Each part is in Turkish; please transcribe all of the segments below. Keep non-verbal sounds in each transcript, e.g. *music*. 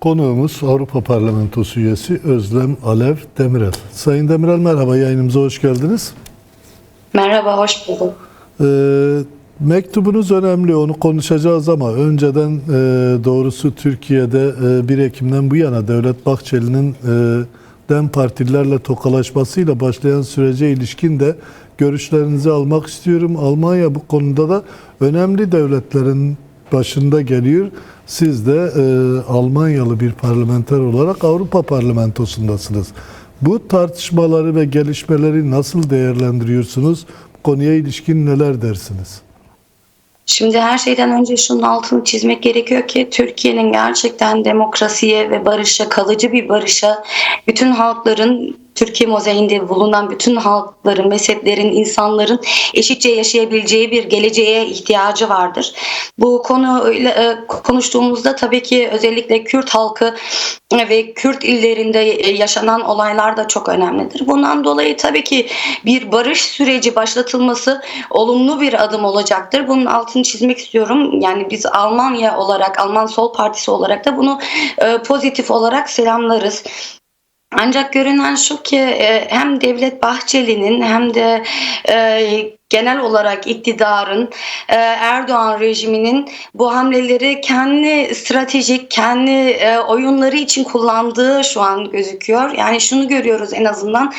Konuğumuz Avrupa Parlamentosu üyesi Özlem Alev Demirel. Sayın Demirel merhaba yayınımıza hoş geldiniz. Merhaba, hoş bulduk. Ee, mektubunuz önemli onu konuşacağız ama önceden e, doğrusu Türkiye'de e, 1 Ekim'den bu yana Devlet Bahçeli'nin e, DEM partililerle tokalaşmasıyla başlayan sürece ilişkin de görüşlerinizi almak istiyorum. Almanya bu konuda da önemli devletlerin başında geliyor. Siz de e, Almanyalı bir parlamenter olarak Avrupa Parlamentosu'ndasınız. Bu tartışmaları ve gelişmeleri nasıl değerlendiriyorsunuz? Konuya ilişkin neler dersiniz? Şimdi her şeyden önce şunun altını çizmek gerekiyor ki Türkiye'nin gerçekten demokrasiye ve barışa, kalıcı bir barışa, bütün halkların Türkiye mozaiğinde bulunan bütün halkların, mezheplerin, insanların eşitçe yaşayabileceği bir geleceğe ihtiyacı vardır. Bu konuyla e, konuştuğumuzda tabii ki özellikle Kürt halkı ve Kürt illerinde yaşanan olaylar da çok önemlidir. Bundan dolayı tabii ki bir barış süreci başlatılması olumlu bir adım olacaktır. Bunun altını çizmek istiyorum. Yani biz Almanya olarak, Alman Sol Partisi olarak da bunu e, pozitif olarak selamlarız. Ancak görünen şu ki e, hem Devlet Bahçeli'nin hem de e, genel olarak iktidarın e, Erdoğan rejiminin bu hamleleri kendi stratejik, kendi e, oyunları için kullandığı şu an gözüküyor. Yani şunu görüyoruz en azından.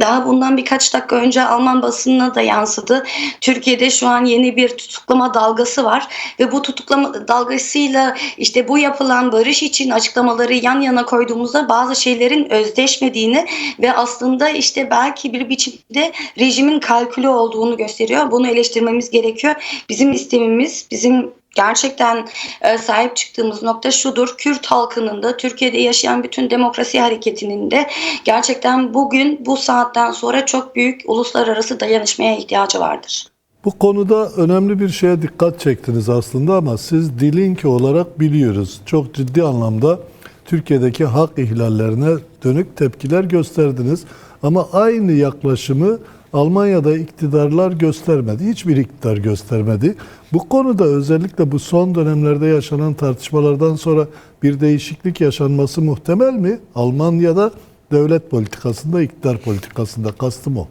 Daha bundan birkaç dakika önce Alman basınına da yansıdı. Türkiye'de şu an yeni bir tutuklama dalgası var ve bu tutuklama dalgasıyla işte bu yapılan barış için açıklamaları yan yana koyduğumuzda bazı şeylerin özdeşmediğini ve aslında işte belki bir biçimde rejimin kalkülü olduğunu gösteriyor. Bunu eleştirmemiz gerekiyor. Bizim istemimiz, bizim gerçekten e, sahip çıktığımız nokta şudur. Kürt halkının da Türkiye'de yaşayan bütün demokrasi hareketinin de gerçekten bugün bu saatten sonra çok büyük uluslararası dayanışmaya ihtiyacı vardır. Bu konuda önemli bir şeye dikkat çektiniz aslında ama siz Dilinki olarak biliyoruz. Çok ciddi anlamda Türkiye'deki hak ihlallerine dönük tepkiler gösterdiniz. Ama aynı yaklaşımı Almanya'da iktidarlar göstermedi. Hiçbir iktidar göstermedi. Bu konuda özellikle bu son dönemlerde yaşanan tartışmalardan sonra bir değişiklik yaşanması muhtemel mi? Almanya'da devlet politikasında, iktidar politikasında kastım o.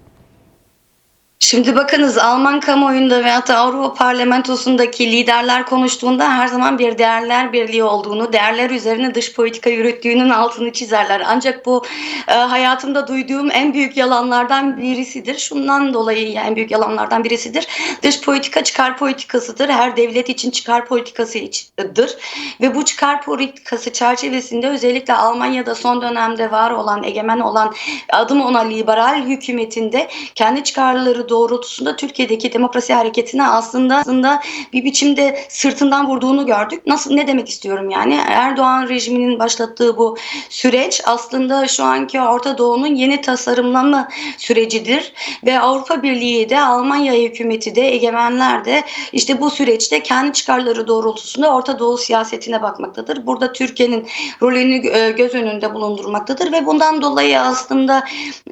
Şimdi bakınız Alman kamuoyunda veyahut da Avrupa Parlamentosu'ndaki liderler konuştuğunda her zaman bir değerler birliği olduğunu, değerler üzerine dış politika yürüttüğünün altını çizerler. Ancak bu e, hayatımda duyduğum en büyük yalanlardan birisidir. Şundan dolayı en büyük yalanlardan birisidir. Dış politika çıkar politikasıdır. Her devlet için çıkar politikasıdır. Ve bu çıkar politikası çerçevesinde özellikle Almanya'da son dönemde var olan, egemen olan adım ona liberal hükümetinde kendi çıkarları doğrultusunda Türkiye'deki demokrasi hareketine aslında aslında bir biçimde sırtından vurduğunu gördük. Nasıl ne demek istiyorum yani? Erdoğan rejiminin başlattığı bu süreç aslında şu anki Orta Doğu'nun yeni tasarımlanma sürecidir ve Avrupa Birliği de Almanya hükümeti de egemenler de işte bu süreçte kendi çıkarları doğrultusunda Orta Doğu siyasetine bakmaktadır. Burada Türkiye'nin rolünü e, göz önünde bulundurmaktadır ve bundan dolayı aslında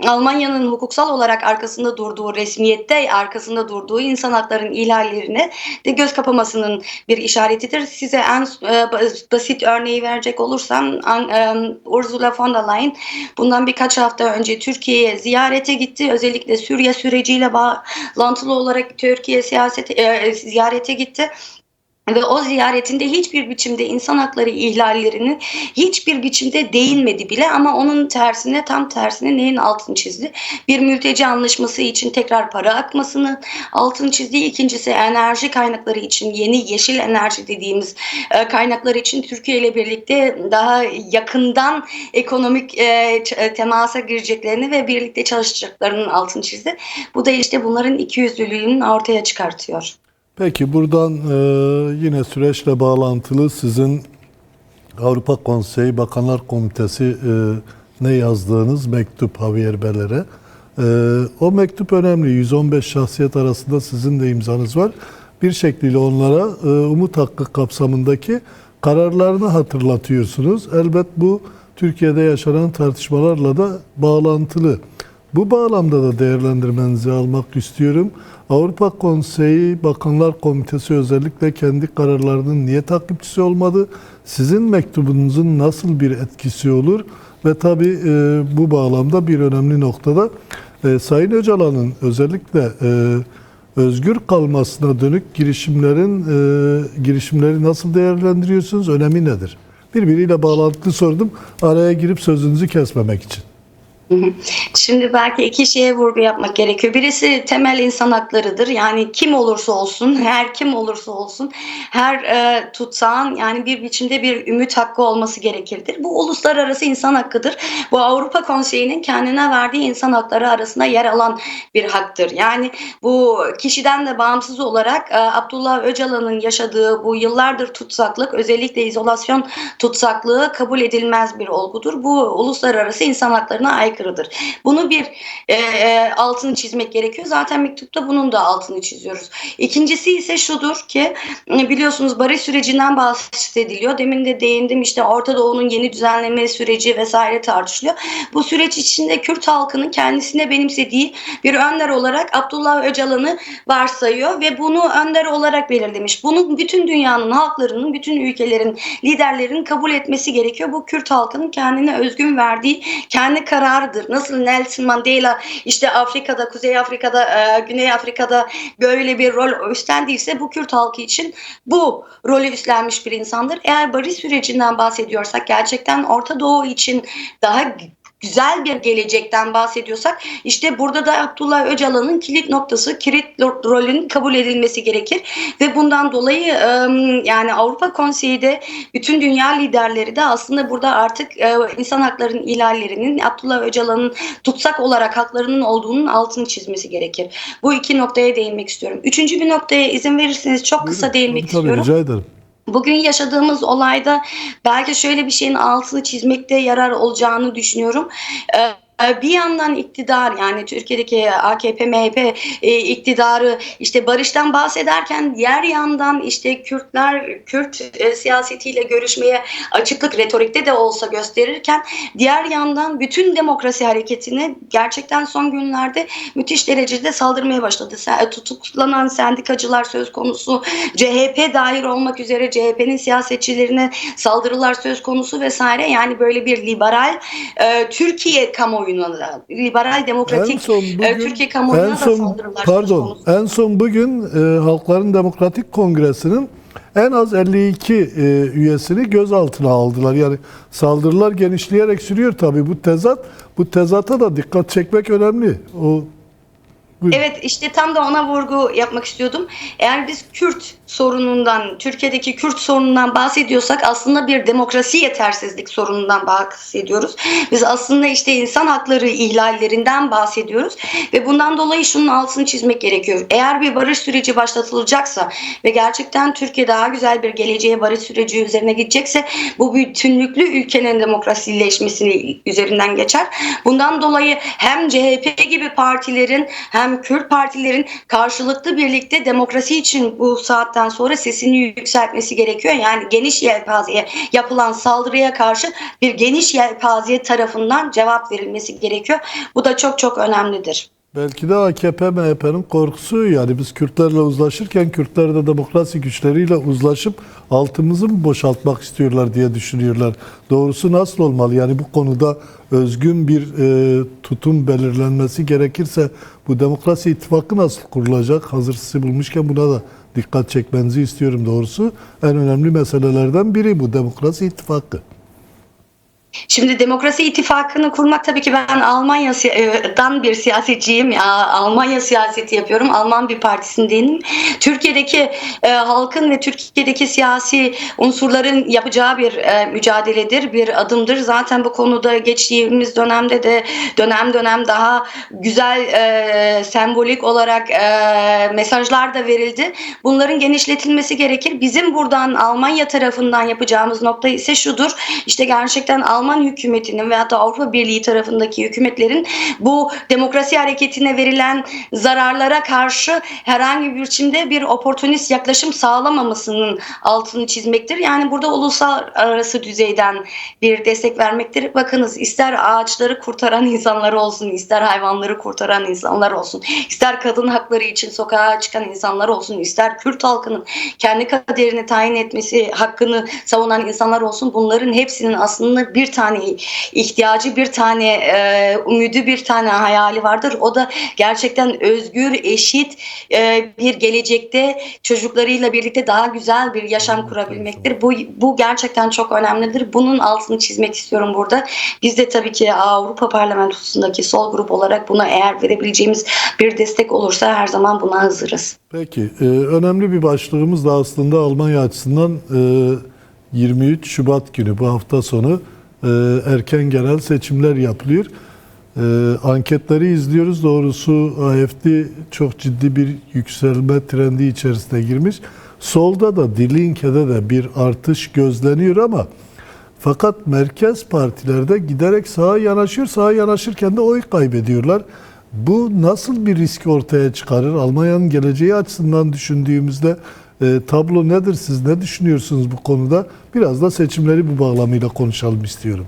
Almanya'nın hukuksal olarak arkasında durduğu resmiyette arkasında durduğu insan haklarının ihlallerine de göz kapamasının bir işaretidir. Size en e, basit örneği verecek olursam an- e, Ursula von der Leyen bundan birkaç hafta önce Türkiye'ye ziyarete gitti. Özellikle Suriye süreciyle bağlantılı olarak Türkiye siyasete e, ziyarete gitti. Ve o ziyaretinde hiçbir biçimde insan hakları ihlallerinin hiçbir biçimde değinmedi bile ama onun tersine tam tersine neyin altını çizdi? Bir mülteci anlaşması için tekrar para akmasını altını çizdi. İkincisi enerji kaynakları için yeni yeşil enerji dediğimiz e, kaynaklar için Türkiye ile birlikte daha yakından ekonomik e, e, temasa gireceklerini ve birlikte çalışacaklarının altını çizdi. Bu da işte bunların ikiyüzlülüğünün ortaya çıkartıyor. Peki buradan e, yine süreçle bağlantılı sizin Avrupa Konseyi Bakanlar Komitesi e, ne yazdığınız mektup Javier Beller'e. E, o mektup önemli. 115 şahsiyet arasında sizin de imzanız var. Bir şekliyle onlara e, umut hakkı kapsamındaki kararlarını hatırlatıyorsunuz. Elbet bu Türkiye'de yaşanan tartışmalarla da bağlantılı. Bu bağlamda da değerlendirmenizi almak istiyorum. Avrupa Konseyi Bakanlar Komitesi özellikle kendi kararlarının niye takipçisi olmadı? Sizin mektubunuzun nasıl bir etkisi olur? Ve tabii e, bu bağlamda bir önemli noktada e, Sayın Öcalan'ın özellikle e, özgür kalmasına dönük girişimlerin e, girişimleri nasıl değerlendiriyorsunuz? Önemi nedir? Birbiriyle bağlantılı sordum. Araya girip sözünüzü kesmemek için. *laughs* Şimdi belki iki şeye vurgu yapmak gerekiyor. Birisi temel insan haklarıdır. Yani kim olursa olsun, her kim olursa olsun, her e, tutsağın yani bir biçimde bir ümit hakkı olması gerekirdir. Bu uluslararası insan hakkıdır. Bu Avrupa Konseyi'nin kendine verdiği insan hakları arasında yer alan bir haktır. Yani bu kişiden de bağımsız olarak e, Abdullah Öcalan'ın yaşadığı bu yıllardır tutsaklık, özellikle izolasyon tutsaklığı kabul edilmez bir olgudur. Bu uluslararası insan haklarına aykırıdır. Bunu bir e, e, altını çizmek gerekiyor. Zaten mektupta bunun da altını çiziyoruz. İkincisi ise şudur ki e, biliyorsunuz barış sürecinden bahsediliyor. Demin de değindim işte Orta Doğu'nun yeni düzenleme süreci vesaire tartışılıyor. Bu süreç içinde Kürt halkının kendisine benimsediği bir önder olarak Abdullah Öcalan'ı varsayıyor ve bunu önder olarak belirlemiş. Bunu bütün dünyanın halklarının, bütün ülkelerin liderlerinin kabul etmesi gerekiyor. Bu Kürt halkının kendine özgün verdiği kendi kararıdır. Nasıl Nelson Mandela işte Afrika'da, Kuzey Afrika'da, e, Güney Afrika'da böyle bir rol üstlendiyse bu Kürt halkı için bu rolü üstlenmiş bir insandır. Eğer barış sürecinden bahsediyorsak gerçekten Orta Doğu için daha güzel bir gelecekten bahsediyorsak işte burada da Abdullah Öcalan'ın kilit noktası, kilit rolünün kabul edilmesi gerekir ve bundan dolayı yani Avrupa Konseyi de bütün dünya liderleri de aslında burada artık insan haklarının ihlallerinin Abdullah Öcalan'ın tutsak olarak haklarının olduğunun altını çizmesi gerekir. Bu iki noktaya değinmek istiyorum. Üçüncü bir noktaya izin verirseniz çok kısa değinmek Tabii, istiyorum. Rica ederim. Bugün yaşadığımız olayda belki şöyle bir şeyin altını çizmekte yarar olacağını düşünüyorum. Ee, bir yandan iktidar yani Türkiye'deki AKP MHP e, iktidarı işte barıştan bahsederken diğer yandan işte Kürtler Kürt e, siyasetiyle görüşmeye açıklık retorikte de olsa gösterirken diğer yandan bütün demokrasi hareketini gerçekten son günlerde müthiş derecede saldırmaya başladı. Se- Tutuklanan sendikacılar söz konusu, CHP dahil olmak üzere CHP'nin siyasetçilerine saldırılar söz konusu vesaire. Yani böyle bir liberal e, Türkiye kamuoyuna da liberal demokratik En son bugün, e, Türkiye kamuoyuna en da son, saldırılar söz pardon, en son bugün e, Halkların Demokratik Kongresi'nin en az 52 e, üyesini gözaltına aldılar. Yani saldırılar genişleyerek sürüyor tabii. Bu tezat, bu tezata da dikkat çekmek önemli. O Buyurun. Evet işte tam da ona vurgu yapmak istiyordum. Eğer biz Kürt sorunundan, Türkiye'deki Kürt sorunundan bahsediyorsak aslında bir demokrasi yetersizlik sorunundan bahsediyoruz. Biz aslında işte insan hakları ihlallerinden bahsediyoruz ve bundan dolayı şunun altını çizmek gerekiyor. Eğer bir barış süreci başlatılacaksa ve gerçekten Türkiye daha güzel bir geleceğe barış süreci üzerine gidecekse bu bütünlüklü ülkenin demokrasileşmesini üzerinden geçer. Bundan dolayı hem CHP gibi partilerin hem Kürt partilerin karşılıklı birlikte demokrasi için bu saatten sonra sesini yükseltmesi gerekiyor. Yani geniş yelpazeye yapılan saldırıya karşı bir geniş yelpaze tarafından cevap verilmesi gerekiyor. Bu da çok çok önemlidir. Belki de AKP MHP'nin korkusu yani biz Kürtlerle uzlaşırken Kürtler de demokrasi güçleriyle uzlaşıp altımızı mı boşaltmak istiyorlar diye düşünüyorlar. Doğrusu nasıl olmalı? Yani bu konuda özgün bir e, tutum belirlenmesi gerekirse bu demokrasi ittifakı nasıl kurulacak? Hazır sizi bulmuşken buna da dikkat çekmenizi istiyorum doğrusu. En önemli meselelerden biri bu demokrasi ittifakı. Şimdi Demokrasi İttifakı'nı kurmak tabii ki ben Almanya'dan bir siyasetçiyim. Ya, Almanya siyaseti yapıyorum. Alman bir partisindeyim. Türkiye'deki e, halkın ve Türkiye'deki siyasi unsurların yapacağı bir e, mücadeledir, bir adımdır. Zaten bu konuda geçtiğimiz dönemde de dönem dönem daha güzel e, sembolik olarak e, mesajlar da verildi. Bunların genişletilmesi gerekir. Bizim buradan Almanya tarafından yapacağımız nokta ise şudur. İşte gerçekten Alman hükümetinin veyahut da Avrupa Birliği tarafındaki hükümetlerin bu demokrasi hareketine verilen zararlara karşı herhangi bir biçimde bir oportunist yaklaşım sağlamamasının altını çizmektir. Yani burada uluslararası düzeyden bir destek vermektir. Bakınız ister ağaçları kurtaran insanlar olsun, ister hayvanları kurtaran insanlar olsun, ister kadın hakları için sokağa çıkan insanlar olsun, ister Kürt halkının kendi kaderini tayin etmesi hakkını savunan insanlar olsun. Bunların hepsinin aslında bir tane ihtiyacı, bir tane e, umudu, bir tane hayali vardır. O da gerçekten özgür, eşit e, bir gelecekte çocuklarıyla birlikte daha güzel bir yaşam kurabilmektir. Bu bu gerçekten çok önemlidir. Bunun altını çizmek istiyorum burada. Biz de tabii ki Avrupa Parlamentosu'ndaki sol grup olarak buna eğer verebileceğimiz bir destek olursa her zaman buna hazırız. Peki, e, önemli bir başlığımız da aslında Almanya açısından e, 23 Şubat günü bu hafta sonu erken genel seçimler yapılıyor. E, anketleri izliyoruz. Doğrusu AFD çok ciddi bir yükselme trendi içerisine girmiş. Solda da Die Linke'de de bir artış gözleniyor ama fakat merkez partilerde giderek sağa yanaşıyor. Sağa yanaşırken de oy kaybediyorlar. Bu nasıl bir risk ortaya çıkarır? Almanya'nın geleceği açısından düşündüğümüzde e, tablo nedir? Siz ne düşünüyorsunuz bu konuda? Biraz da seçimleri bu bağlamıyla konuşalım istiyorum.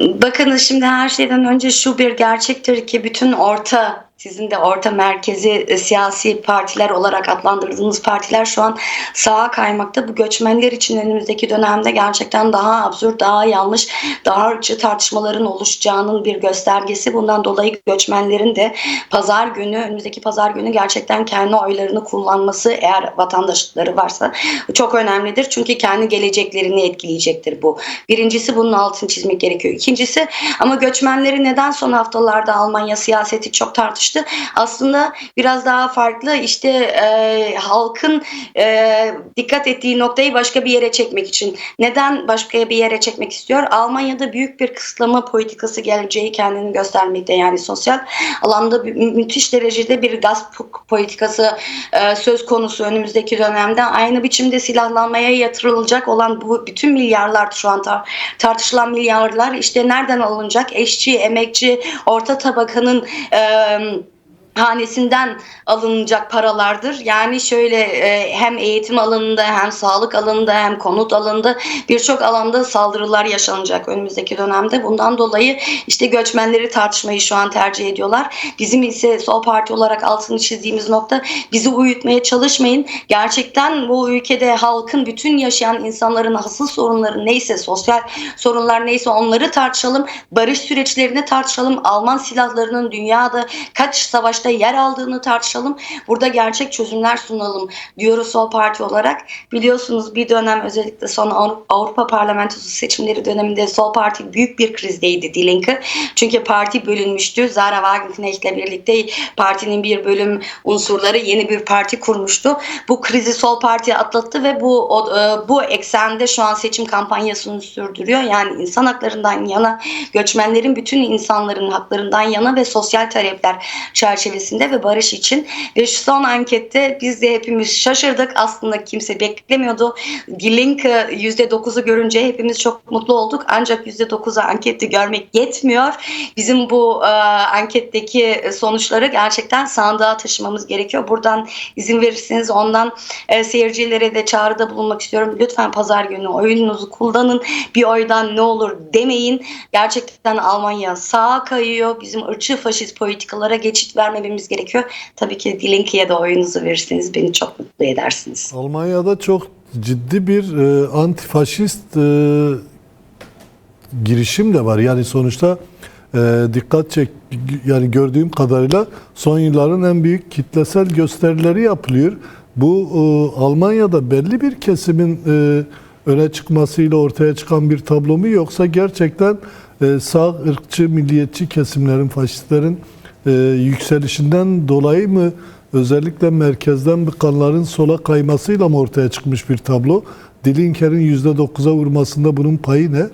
Bakınız şimdi her şeyden önce şu bir gerçektir ki bütün orta sizin de orta merkezi e, siyasi partiler olarak adlandırdığınız partiler şu an sağa kaymakta. Bu göçmenler için önümüzdeki dönemde gerçekten daha absürt, daha yanlış, daha ırkçı tartışmaların oluşacağının bir göstergesi. Bundan dolayı göçmenlerin de pazar günü, önümüzdeki pazar günü gerçekten kendi oylarını kullanması eğer vatandaşlıkları varsa çok önemlidir. Çünkü kendi geleceklerini etkileyecektir bu. Birincisi bunun altını çizmek gerekiyor. İkincisi ama göçmenleri neden son haftalarda Almanya siyaseti çok tartıştı? Aslında biraz daha farklı işte e, halkın e, dikkat ettiği noktayı başka bir yere çekmek için. Neden başka bir yere çekmek istiyor? Almanya'da büyük bir kısıtlama politikası geleceği kendini göstermekte. Yani sosyal alanda müthiş derecede bir gasp politikası e, söz konusu önümüzdeki dönemde. Aynı biçimde silahlanmaya yatırılacak olan bu bütün milyarlar şu an tar- tartışılan milyarlar işte nereden alınacak? Eşçi, emekçi, orta tabakanın e, hanesinden alınacak paralardır. Yani şöyle e, hem eğitim alanında hem sağlık alanında hem konut alanında birçok alanda saldırılar yaşanacak önümüzdeki dönemde. Bundan dolayı işte göçmenleri tartışmayı şu an tercih ediyorlar. Bizim ise Sol Parti olarak altını çizdiğimiz nokta bizi uyutmaya çalışmayın. Gerçekten bu ülkede halkın bütün yaşayan insanların asıl sorunları neyse sosyal sorunlar neyse onları tartışalım. Barış süreçlerini tartışalım. Alman silahlarının dünyada kaç savaşta yer aldığını tartışalım. Burada gerçek çözümler sunalım diyoruz Sol Parti olarak. Biliyorsunuz bir dönem özellikle son Avru- Avrupa Parlamentosu seçimleri döneminde Sol Parti büyük bir krizdeydi Die Linke. Çünkü parti bölünmüştü. Zara Wagenknecht ile birlikte partinin bir bölüm unsurları yeni bir parti kurmuştu. Bu krizi Sol Parti atlattı ve bu o- e, bu eksende şu an seçim kampanyasını sürdürüyor. Yani insan haklarından yana, göçmenlerin bütün insanların haklarından yana ve sosyal talepler çerçevesinde ve barış için. Ve şu son ankette biz de hepimiz şaşırdık. Aslında kimse beklemiyordu. Die Linke %9'u görünce hepimiz çok mutlu olduk. Ancak %9'u ankette görmek yetmiyor. Bizim bu e, anketteki sonuçları gerçekten sandığa taşımamız gerekiyor. Buradan izin verirseniz ondan e, seyircilere de çağrıda bulunmak istiyorum. Lütfen pazar günü oyununuzu kullanın. Bir oydan ne olur demeyin. Gerçekten Almanya sağa kayıyor. Bizim ırkçı faşist politikalara geçit vermememiz gerekiyor. Tabii ki Die Linke'ye de oyununuzu verirseniz beni çok mutlu edersiniz. Almanya'da çok ciddi bir e, antifaşist e, girişim de var. Yani sonuçta e, dikkat çek yani gördüğüm kadarıyla son yılların en büyük kitlesel gösterileri yapılıyor. Bu e, Almanya'da belli bir kesimin e, öne çıkmasıyla ortaya çıkan bir tablo mu yoksa gerçekten e, sağ ırkçı milliyetçi kesimlerin faşistlerin e, yükselişinden dolayı mı özellikle merkezden bıkanların sola kaymasıyla mı ortaya çıkmış bir tablo? Dilinker'in %9'a vurmasında bunun payı ne?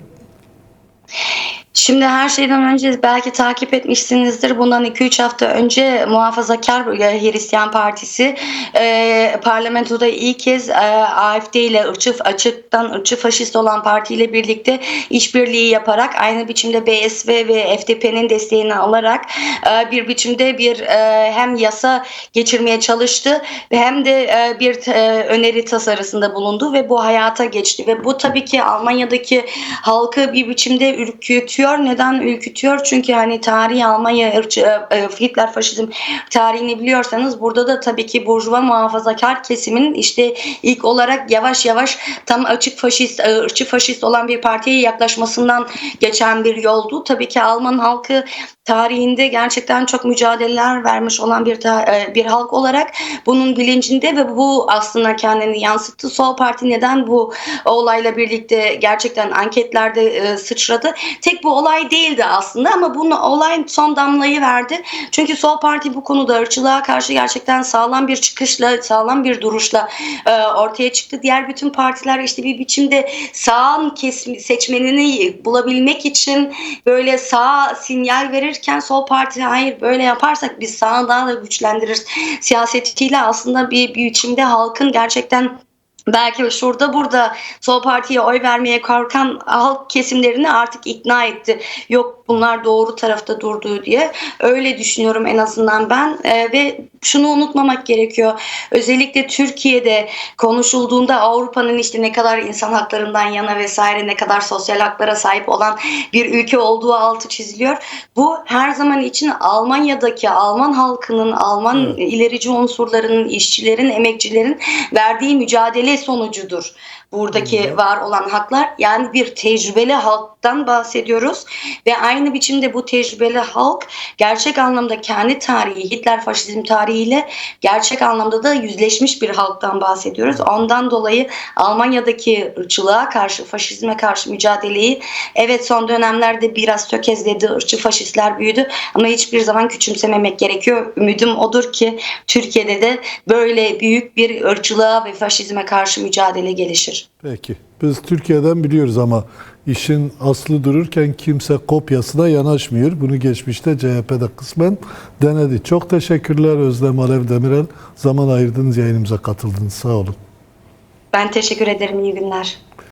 Şimdi her şeyden önce belki takip etmişsinizdir. Bundan 2-3 hafta önce Muhafazakar Hristiyan Partisi e, parlamentoda ilk kez e, AFD ile ırkçı, açıktan ırkçı faşist olan partiyle birlikte işbirliği yaparak aynı biçimde BSV ve FDP'nin desteğini alarak e, bir biçimde bir e, hem yasa geçirmeye çalıştı ve hem de e, bir e, öneri tasarısında bulundu ve bu hayata geçti ve bu tabii ki Almanya'daki halkı bir biçimde ürkütüyor. Neden ürkütüyor? Çünkü hani tarihi Almanya ırkçı, e, Hitler faşizm tarihini biliyorsanız burada da tabii ki burjuva muhafazakar kesimin işte ilk olarak yavaş yavaş tam açık faşist, e, ırkçı faşist olan bir partiye yaklaşmasından geçen bir yoldu. Tabii ki Alman halkı tarihinde gerçekten çok mücadeleler vermiş olan bir e, bir halk olarak bunun bilincinde ve bu aslında kendini yansıttı. Sol Parti neden bu olayla birlikte gerçekten anketlerde e, sıçradı? Tek bu olay değildi aslında ama bunun olay son damlayı verdi. Çünkü Sol Parti bu konuda ırkçılığa karşı gerçekten sağlam bir çıkışla, sağlam bir duruşla e, ortaya çıktı. Diğer bütün partiler işte bir biçimde sağın kes- seçmenini bulabilmek için böyle sağ sinyal verirken Sol Parti hayır böyle yaparsak biz sağı daha da güçlendiririz siyasetiyle aslında bir, biçimde halkın gerçekten belki şurada burada sol partiye oy vermeye korkan halk kesimlerini artık ikna etti. Yok bunlar doğru tarafta durduğu diye. Öyle düşünüyorum en azından ben Ee, ve şunu unutmamak gerekiyor. Özellikle Türkiye'de konuşulduğunda Avrupa'nın işte ne kadar insan haklarından yana vesaire ne kadar sosyal haklara sahip olan bir ülke olduğu altı çiziliyor. Bu her zaman için Almanya'daki Alman halkının, Alman ilerici unsurlarının, işçilerin, emekçilerin verdiği mücadele sonucudur. Buradaki var olan haklar yani bir tecrübeli halktan bahsediyoruz ve aynı biçimde bu tecrübeli halk gerçek anlamda kendi tarihi Hitler faşizm tarihiyle gerçek anlamda da yüzleşmiş bir halktan bahsediyoruz. Ondan dolayı Almanya'daki ırkçılığa karşı, faşizme karşı mücadeleyi evet son dönemlerde biraz tökezledi, ırkçı faşistler büyüdü ama hiçbir zaman küçümsememek gerekiyor. Ümidim odur ki Türkiye'de de böyle büyük bir ırkçılığa ve faşizme karşı mücadele gelişir. Peki. Biz Türkiye'den biliyoruz ama işin aslı dururken kimse kopyasına yanaşmıyor. Bunu geçmişte CHP'de kısmen denedi. Çok teşekkürler Özlem Alev Demirel. Zaman ayırdınız yayınımıza katıldınız. Sağ olun. Ben teşekkür ederim. İyi günler.